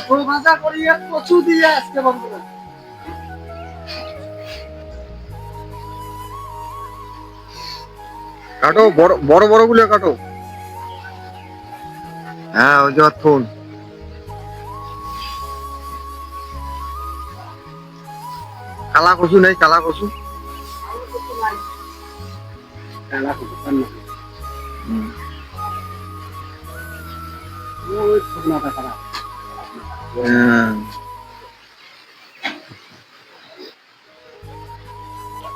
তো ভাজা করিয়ে কচু দিয়ে আজকে বন্ধুরা কাটো বড় বড় বড়গুলো কাটো। হ্যাঁ ওই যে থুন কালা কচু নেই কালা কচু। আমার কচু হুম। ওই শুকনাটা খারাপ।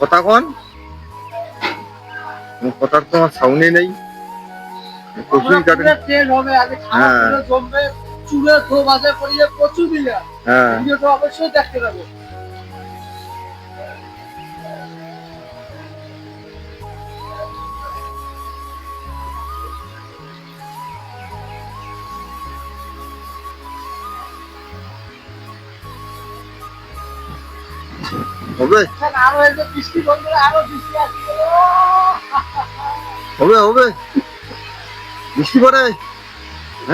কথা কন। কথার তো আমার সাউন্ডে নেই। কচুই কাটেন পুরো তেল হবে আগে হ্যাঁ। জমবে চুলে ধো ভাজা করিয়ে কচু দিলে হ্যাঁ। অবশ্যই দেখতে পাবো হবে? হবে হবে। বৃষ্টি পড়ে।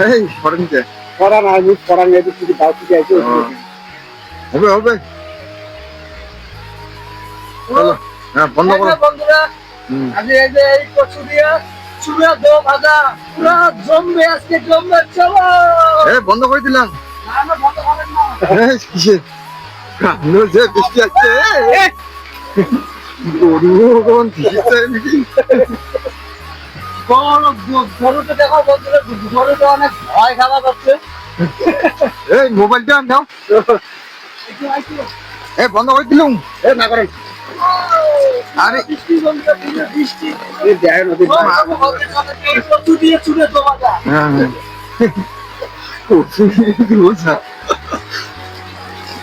এই সরেনকে না আমি করা নিয়ে কিছু দাও কি আছে হবে হবে। চলো হ্যাঁ বন্ধ করো। বন্ধুরা। আমি এই যে এই কচু দিয়ে চুলে ধো ভাজা। পুরো জমবে আজকে জমবে চলো। এ বন্ধ করে দিলাম। না না বন্ধ করেন না। এই, কিসে কান্নো যে বৃষ্টি আসছে গরু কোন দিচ্ছে নাকি গরুটা দেখো বন্ধুরা গরুটা অনেক ভয় খাওয়া যাচ্ছে এই মোবাইলটা নাও এ বন্ধ করে দিলুম। এ না করেন আরে। বৃষ্টি বন্ধুরা দিয়ে হ্যাঁ রোজা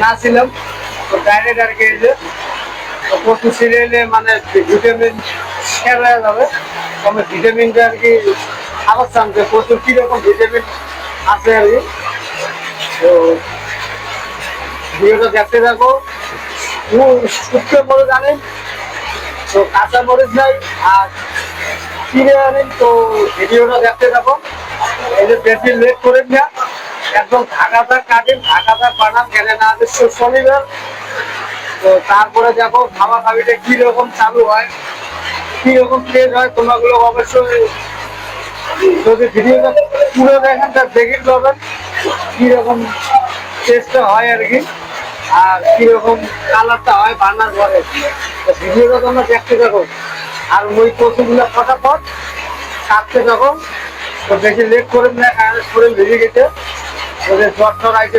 না ছিলাম তো ডাইরেক্ট আর কি যে কচু ছিলেলে মানে ভিটামিন হয়ে যাবে। আমি ভিটামিনটা আর কি খাবার চান যে কচুর কীরকম ভিটামিন আছে আর কি। তো ভিডিওটা দেখতে থাকো। শুক্তো মরিচ আনেন, তো কাঁচা মরিচ নাই, আর কিনে আনেন, তো ভিডিওটা দেখতে থাকো। এই যে বেশি লেট করেন না। একদম ঢাকাটা কাটেন ঢাকাটা বানান কেন না শনিবার তো তারপরে দেখো খাওয়া খাবিটা কীরকম চালু হয়, কীরকম ট্রেন হয়, তোমাগুলো অবশ্যই যদি ভিডিওটা পুরো দেখেন, তা দেখে পাবেন কীরকম টেস্টটা হয় আর কি, আর কীরকম কালারটা হয় বানার পরে। ভিডিওটা তোমরা দেখতে থাকো। আর ওই কচুগুলো ফটাফট কাটতে থাকো। তো বেশি লেট করেন না কারণ শরীর ভেজে গেছে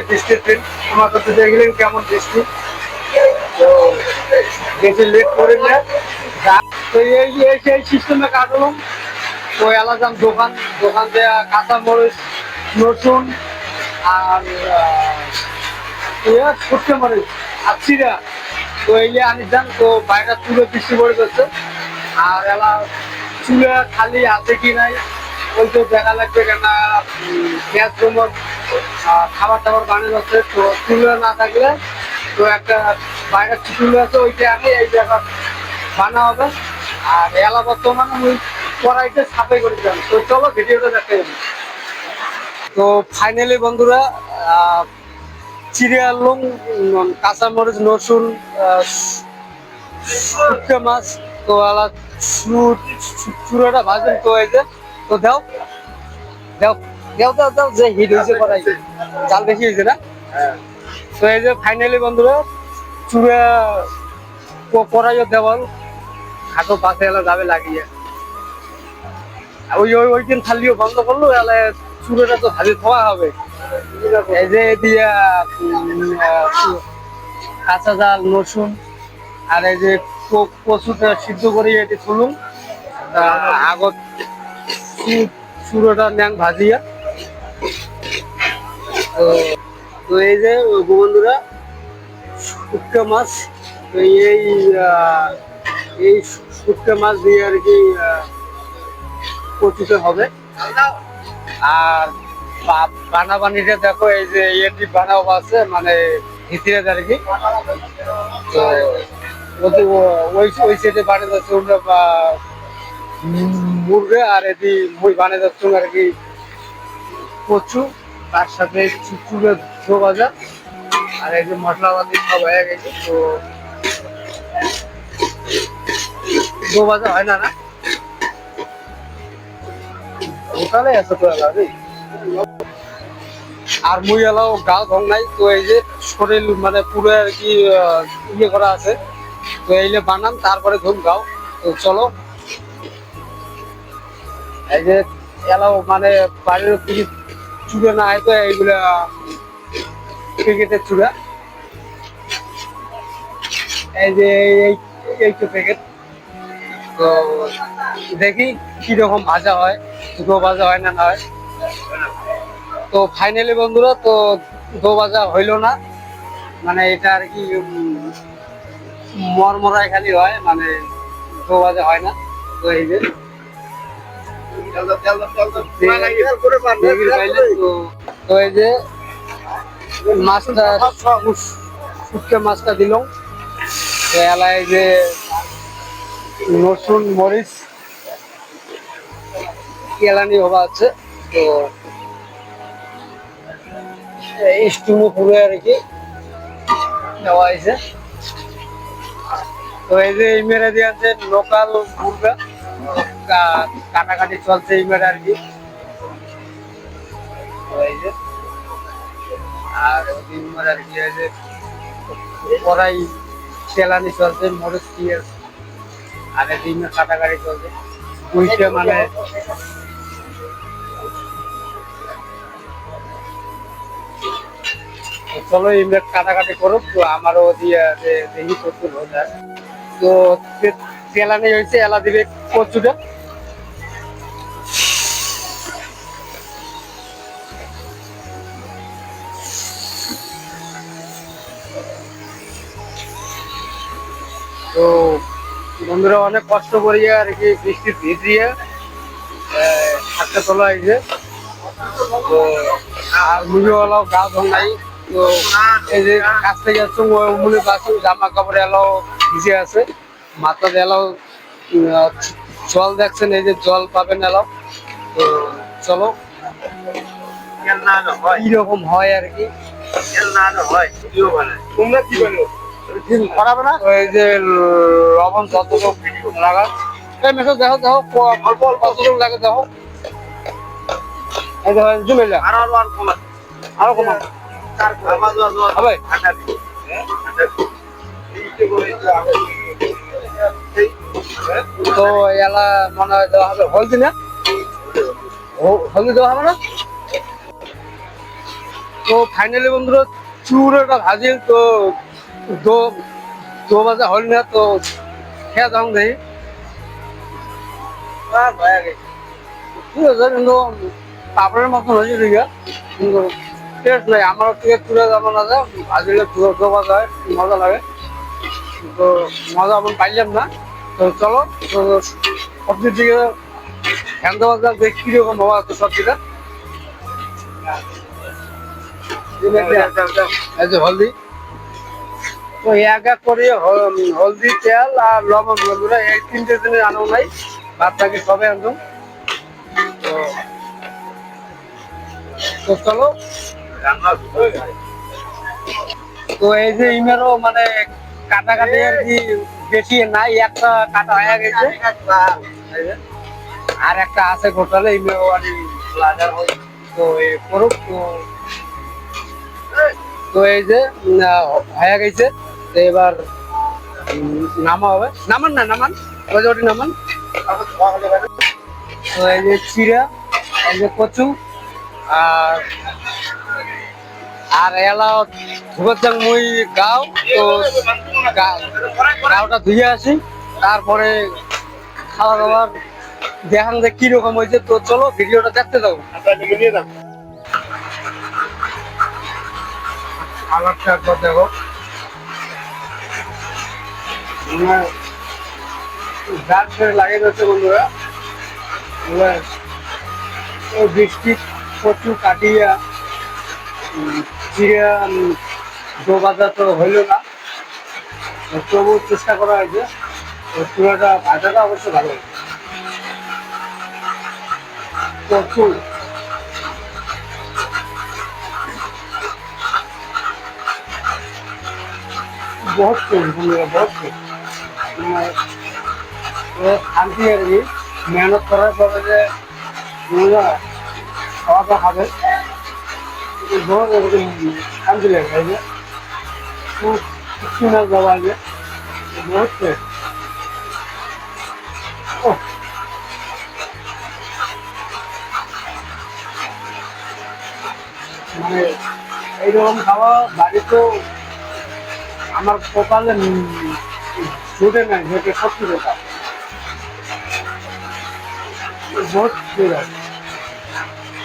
বৃষ্টির দিন তোমার তো দেখলেন কেমন বৃষ্টি তো বেশি লেট করেন না। তো এই সেই সিস্টেমে কাটলাম তো এলাকার দোকান দোকান থেকে কাঁচা মরিচ, রসুন, আর ইয়ে মরিচ, আর চিরা। তো এই আনি যান তো বাইরে তুলে বৃষ্টি পড়ে যাচ্ছে আর এলা চুলে খালি আছে কি নাই? ওই তো দেখা লাগবে কেন গ্যাস জমর খাবার টাবার বানিয়ে যাচ্ছে তো চুলে না থাকলে তো একটা বাইরের চুলে আছে ওইটা আনি এই জায়গা বানা হবে। আর এলা বর্তমানে ওই কড়াইতে সাফাই করে দিলাম। তো চলো ভিডিওটা দেখতে তো ফাইনালি বন্ধুরা আহ, চিড়ে কাঁচামরিচ রসুন আহ, মাছ তো আলা চুর চুরাটা ভাজেন তো এই তো দাও। দাও। দাও দাও দাও যে হিট হয়েছে করাই জাল বেশি হয়েছে না? তো এই যে ফাইনালি বন্ধুরা চুরা করাইও দেওয়াল। হাতো পাশে এলা যাবে লাগিয়ে। ওই ওই ওই দিন খালিও বন্ধ করল এলে চুড়োটা তো ভাজি খাওয়া হবে। এই যে দিয়া কাঁচা জাল রসুন আর এই যে কচুটা সিদ্ধ করে এটি তুলুন। আগত চু- চুড়োটা ন্যাং ভাজিয়া। তো এই যে বন্ধুরা শুটকা মাছ এই এই শুটকা মাছ দিয়ে আর কি আহ, হবে। আর বানাবানিটা দেখো এই যে এটি বানাও আছে মানে ভিতরে আর কি। তো ওই ওই সাইডে যাচ্ছে ওটা মুরগে আর এটি মই বানিয়ে যাচ্ছে আর কি কচু, তার সাথে চুচুড়ে ধো ভাজা আর যে মশলাপাতি সব হয়ে গেছে, তো ধো ভাজা হয় না না? ওখানে আছে তো আর মুই এলাও গা ঘং নাই, তো এই যে শরীর মানে পুরো আর কি ইয়ে করা আছে, তো এইলে বানান তারপরে ধুম গাও। তো চলো এই যে এলাও মানে বাড়ির কিছু চুড়ে না হয় তো এইগুলা প্যাকেটের চূড়া। এই যে এই তো প্যাকেট তো দেখি কীরকম ভাজা হয় দুটো ভাজা হয় না না হয়। তো ফাইনালি বন্ধুরা তো দো ভাজা হইল না। মানে এটা আর কি উম, মরমরাই খালি হয় মানে দো ভাজা হয় না। তো এই যে তো মাছটা শুটকে মাছটা দিলাম তো এলাই যে রসুন মরিচ কেলানি হবা আছে তো স্টুমো পুরো আর কি দেওয়া হয়েছে তো এই যে এই মেরে দিয়ে আছে লোকাল মুরগা কাটাকাটি চলছে এই মেরে আর কি আর আর কি চলছে আর। কাটাকাটি চলছে। মানে চলো ইমরা কাটাকাটি করুক, তো আমারও দিয়ে দেখি কচুর হয়ে। যায় তো তেলানি হয়েছে, এলা দিবে কচুটা। বন্ধুরা অনেক কষ্ট করিয়ে আর কি বৃষ্টি ভিজিয়ে হাতটা তোলা হয়েছে তো আর মুড়িওয়ালাও গা ধোনাই তো এই যে কাছ থেকে যাচ্ছে মনে পাচ্ছি জামা কাপড় এলাও ভিজে আছে। মাথা এলাও জল দেখছেন এই যে জল পাবেন এলাও তো চলো। কীরকম হয় আর কি? তোমরা কি বলো? করাবে না। ওই যে লবণ যতটুকু লাগা এই মেসেজ দেখো দেখো অল্প অল্প কতটুকু লাগে দেখো। এই দেখো জুমে যা আরও আরও কমা আরও কমা হবে তো এলা মনে হয় দেওয়া হবে। হলদি না? হলদি দেওয়া হবে না? তো ফাইনালি বন্ধুরা চুড়োটা ভাজি তো বাজে হল না তো, খেয়ে যাও দেখি ঠিক কিন্তু পাপড়ের মতন হয়েছে ঠিক কিন্তু টেস্ট নাই, আমার থেকে চুড়ে যাব না যে ভাজিলে হয়, মজা লাগে। তো মজা আমি পাইলাম না। তো চলো সবজির দিকে হ্যান্ড বাজা দেখি কীরকম হওয়া আছে সবজিটা। হলদি। তো এক এক করে হলদি, তেল আর লবণ বন্ধুরা এই তিনটে জিনিস আনো নাই। বাকি সবে আনতাম তো চলো তো এই যে ইমেরও মানে কাটাকাটি আর কি বেশি নাই, একটা কাটা হয়ে গেছে। আর একটা আছে ঘোটালে লাগার হয়। তো করুক, তো তো এই যে হয়ে গেছে। তো এবার নামা হবে নামান না নামান। ওটি নামান। তো এই যে চিড়া এই যে কচু আর আর এলা ধুবাচ্চাং মুই গাও। তো গাওটা ধুয়ে আসি। তারপরে খাওয়া দাওয়ার দেখান যে কীরকম হয়েছে। তো চলো ভিডিওটা দেখতে যাব কালারটা একবার দেখো। গাছ ধরে লাগিয়ে দিচ্ছে বন্ধুরা এবার ওই বৃষ্টি প্রচুর কাটিয়া উম, চিড়িয়া দো বাজার তো হইল না তো তবু চেষ্টা করা হয়েছে তো চূড়াটা ভাজাটা অবশ্য ভালো হয়েছে প্রচুর बहुत तेज बंदेगा बहुत तेज শান্তি আর কি। মেহনত করার পরে যে খাওয়াটা খাবে শান্তি লাগে যে কিছু না দেওয়া যে বহুত মানে এইরকম খাওয়া বাড়িতেও আমার কপালে ছুটে নাই যেটা সব কিছু বহুত ঠিক আছে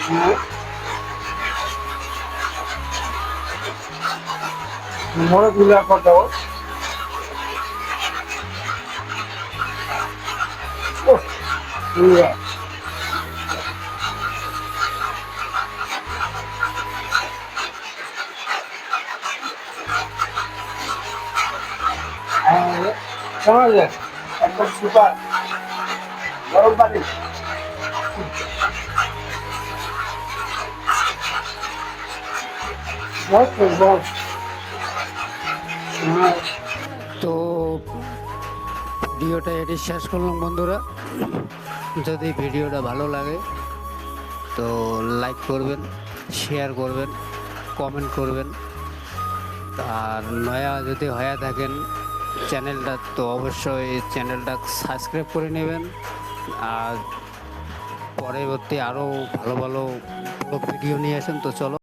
হ্যাঁ। মোড়ে গুলা কথা Yeah. তো ভিডিওটা এটি শেষ করলাম বন্ধুরা। যদি ভিডিওটা ভালো লাগে, তো লাইক করবেন শেয়ার করবেন কমেন্ট করবেন। আর নয়া যদি হয়ে থাকেন চ্যানেলটা তো অবশ্যই চ্যানেলটা সাবস্ক্রাইব করে নেবেন। আর পরবর্তী আরও ভালো ভালো ভিডিও নিয়ে আসেন, তো চলো